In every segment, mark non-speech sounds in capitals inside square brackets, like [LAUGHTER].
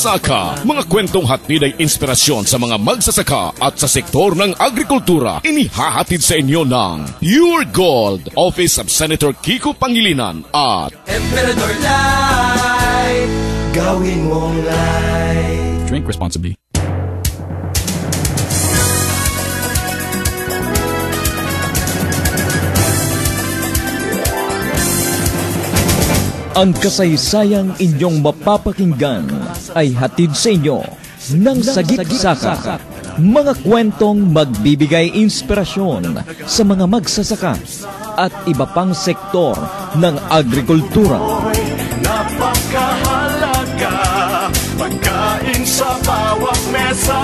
Saka, mga kwentong hatid ay inspirasyon sa mga magsasaka at sa sektor ng agrikultura. Inihahatid sa inyo ng Pure Gold, Office of Senator Kiko Pangilinan at Emperador Light Gawin mong light Drink responsibly. Ang kasaysayang inyong mapapakinggan ay hatid sa inyo ng Sagip Saka. Mga kwentong magbibigay inspirasyon sa mga magsasaka at iba pang sektor ng agrikultura. Napakahalaga Pagkain sa bawat mesa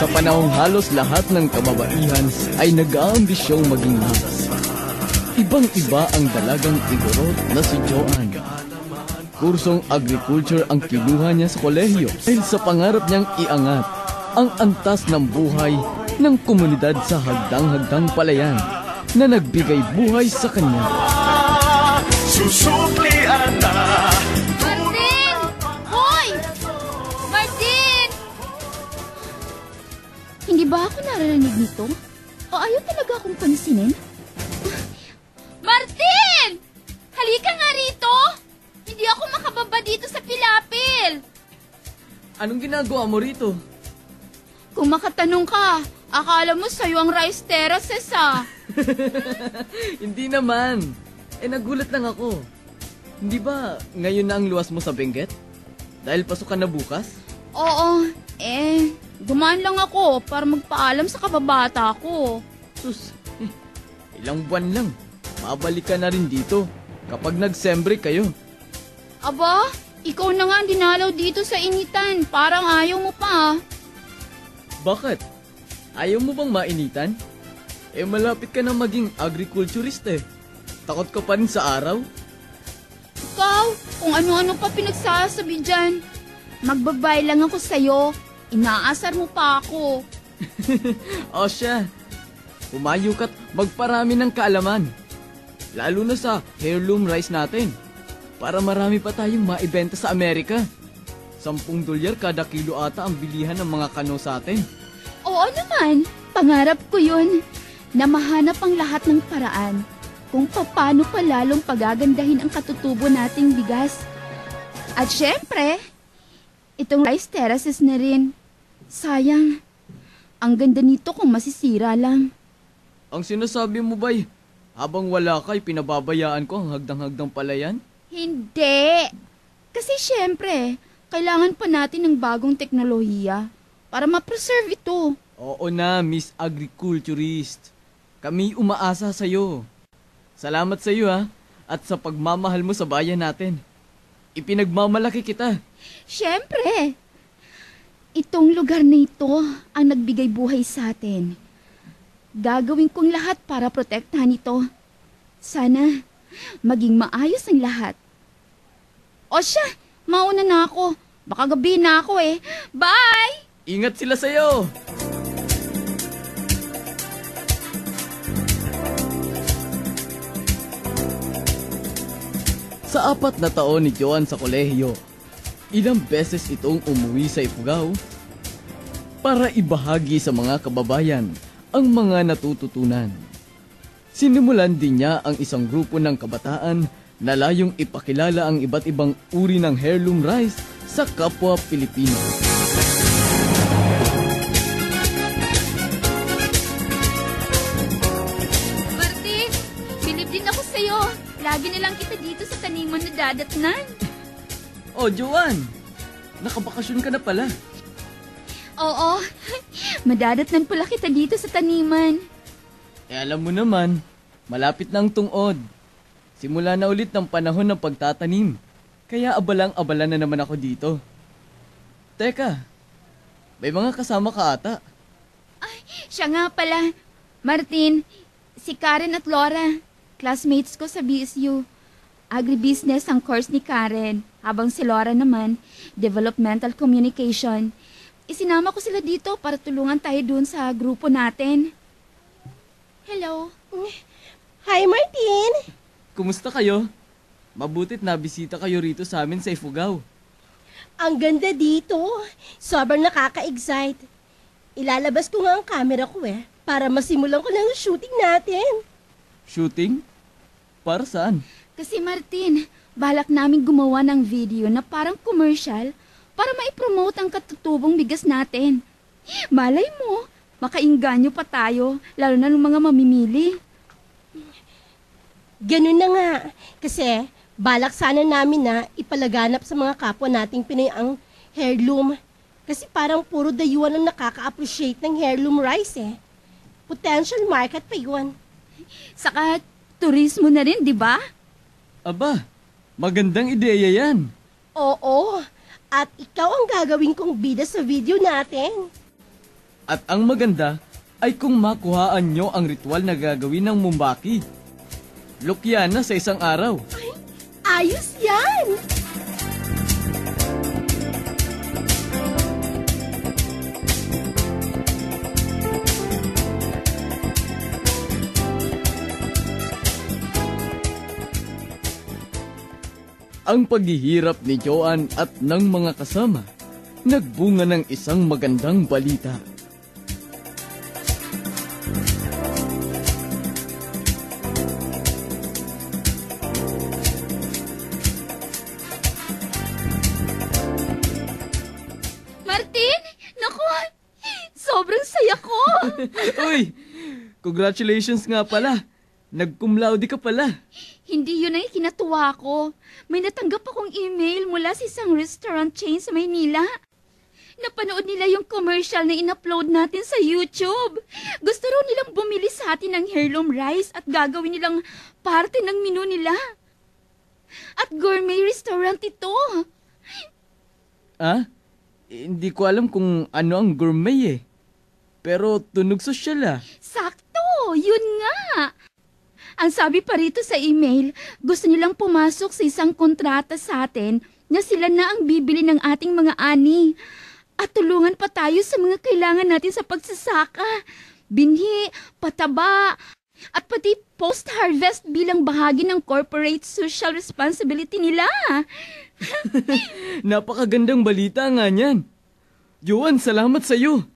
Sa panahong halos lahat ng kababaihan ay nag-aambisyong maging leads. Ibang-iba ang dalagang igorot na si Joanne. Kursong agriculture ang kinuha niya sa kolehiyo dahil sa pangarap niyang iangat ang antas ng buhay ng komunidad sa hagdang-hagdang palayan na nagbigay buhay sa kanya. Susuklian na Martin! Hoy! Martin! Hindi ba ako naririnig nito? O ayaw talaga akong pansinin? Anong ginagawa mo rito? Kung makatanong ka, akala mo sa'yo ang rice terraces ah. [LAUGHS] Hindi naman. Eh nagulat lang ako. Hindi ba ngayon na ang luwas mo sa Benguet? Dahil pasok ka na bukas? Oo, eh, dumaan lang ako para magpaalam sa kababata ko. Sus, eh, [LAUGHS] ilang buwan lang. Mabalik ka na rin dito kapag nag-sembre kayo. Aba, ikaw na nga ang dinalaw dito sa initan. Parang ayaw mo pa ah. Bakit? Ayaw mo bang mainitan? Eh malapit ka na maging agriculturist eh. Takot ka pa rin sa araw? Ikaw, kung ano-ano pa pinagsasabi dyan. Magbabay lang ako sa'yo. Inaasar mo pa ako. [LAUGHS] O siya, humayo ka't magparami ng kaalaman. Lalo na sa heirloom rice natin. Para marami pa tayong maibenta sa Amerika. Sampung dolyar kada kilo ata ang bilihan ng mga kano sa atin. Oo naman, pangarap ko yun. Na mahanap ang lahat ng paraan kung paano pa lalong pagagandahin ang katutubo nating bigas. At syempre, itong rice terraces na rin. Sayang, ang ganda nito kung masisira lang. Ang sinasabi mo ba'y, habang wala ka'y pinababayaan ko ang hagdang-hagdang palayan? Hindi. Kasi syempre, kailangan pa natin ng bagong teknolohiya para ma-preserve ito. Oo na, Miss Agriculturist. Kami umaasa sa'yo. Salamat sa'yo ha, at sa pagmamahal mo sa bayan natin. Ipinagmamalaki kita. Syempre, itong lugar na ito ang nagbigay buhay sa atin. Gagawin kong lahat para protektahan ito. Sana maging maayos ang lahat. O siya, mauna na ako. Baka gabi na ako eh. Bye! Ingat sila sa'yo! Sa apat na taon ni Joan sa kolehiyo, ilang beses itong umuwi sa Ifugao para ibahagi sa mga kababayan ang mga natututunan. Sinimulan din niya ang isang grupo ng kabataan na layong ipakilala ang iba't ibang uri ng heirloom rice sa kapwa Pilipino. Martin, bilib din ako sa'yo. Lagi nilang kita dito sa taniman na dadatnan. Oh, Joan! Nakabakasyon ka na pala. Oo, [LAUGHS] madadatnan pala kita dito sa taniman. Eh alam mo naman, malapit na ang tungod. Simula na ulit ng panahon ng pagtatanim. Kaya abalang-abala na naman ako dito. Teka, may mga kasama ka ata. Ay, siya nga pala. Martin, si Karen at Laura, classmates ko sa BSU. Agribusiness ang course ni Karen, habang si Laura naman, developmental communication. Isinama ko sila dito para tulungan tayo dun sa grupo natin. Hello. Hi, Martin! Kumusta kayo? Mabutit na bisita kayo rito sa amin sa Ifugao. Ang ganda dito. Sobrang nakaka-excite. Ilalabas ko nga ang camera ko eh, para masimulan ko na ang shooting natin. Shooting? Para saan? Kasi Martin, balak namin gumawa ng video na parang commercial para maipromote ang katutubong bigas natin. Malay mo, makainganyo pa tayo, lalo na ng mga mamimili. Ganun na nga. Kasi balak sana namin na ipalaganap sa mga kapwa nating Pinoy ang heirloom. Kasi parang puro dayuhan ang nakaka-appreciate ng heirloom rice eh. Potential market pa yun. Saka turismo na rin, di ba? Aba, magandang ideya yan. Oo. At ikaw ang gagawin kong bida sa video natin. At ang maganda ay kung makuhaan nyo ang ritual na gagawin ng Mumbaki. Lukyana sa isang araw. Ayos yan! Ang paghihirap ni Joan at ng mga kasama nagbunga ng isang magandang balita. Congratulations nga pala. Nag-cum laude ka pala. Hindi yun ang kinatuwa ko. May natanggap akong email mula sa isang restaurant chain sa Maynila. Napanood nila yung commercial na in-upload natin sa YouTube. Gusto raw nilang bumili sa atin ng heirloom rice at gagawin nilang parte ng menu nila. At gourmet restaurant ito. Ah? Hindi ko alam kung ano ang gourmet eh. Pero tunog sosyal ah. Sakto, yun nga. Ang sabi pa rito sa email, gusto nilang pumasok sa isang kontrata sa atin na sila na ang bibili ng ating mga ani. At tulungan pa tayo sa mga kailangan natin sa pagsasaka. Binhi, pataba, at pati post-harvest bilang bahagi ng corporate social responsibility nila. [LAUGHS] Napakagandang balita nga niyan. Joan, salamat sa iyo.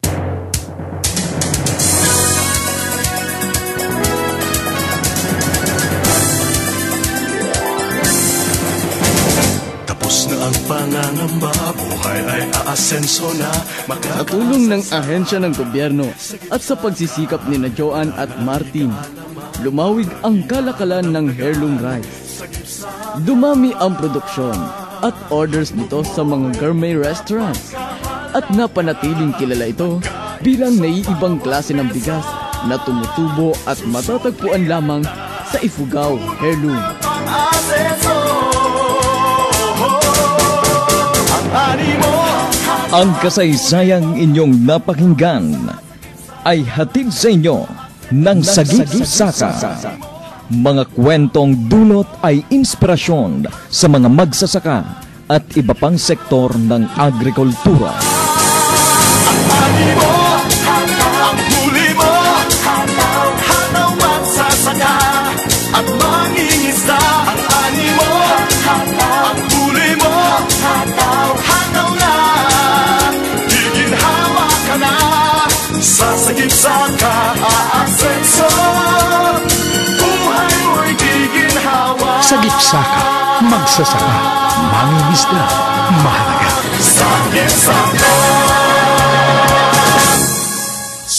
Tapos na ang pangangamba Buhay ay aasenso na Sa tulong ng ahensya ng gobyerno at sa pagsisikap ni na Joan at Martin, lumawig ang kalakalan ng heirloom rice. Dumami ang produksyon at orders nito sa mga gourmet restaurants at napanatiling kilala ito bilang naiibang klase ng bigas na tumutubo at matatagpuan lamang sa Ifugao Heirloom. Ang kasaysayang inyong napakinggan ay hatid sa inyo ng Sagip Saka. Mga kwentong dulot ay inspirasyon sa mga magsasaka at iba pang sektor ng agrikultura. Ang Buhay mo'y giginhawa Sa gipsaka, magsasaka, mangingisda, mahalaga. Sagip saka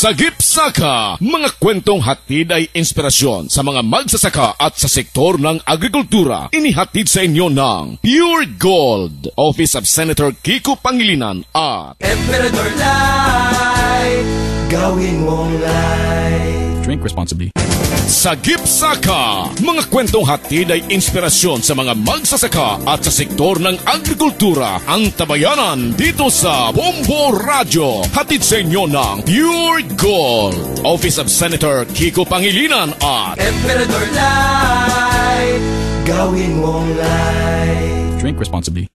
Sagip Saka, mga kwentong hatid ay inspirasyon sa mga magsasaka at sa sektor ng agrikultura. Inihatid sa inyo ng Pure Gold, Office of Senator Kiko Pangilinan at Emperador Light Gawin mong light Drink responsibly. Sagip Saka, mga kwentong hatid ay inspirasyon sa mga magsasaka at sa sektor ng agrikultura. Ang tabayanan dito sa Bombo Radio. Hatid sa inyo ng Pure Gold, Office of Senator Kiko Pangilinan at Emperador Light Gawin mong light Drink responsibly.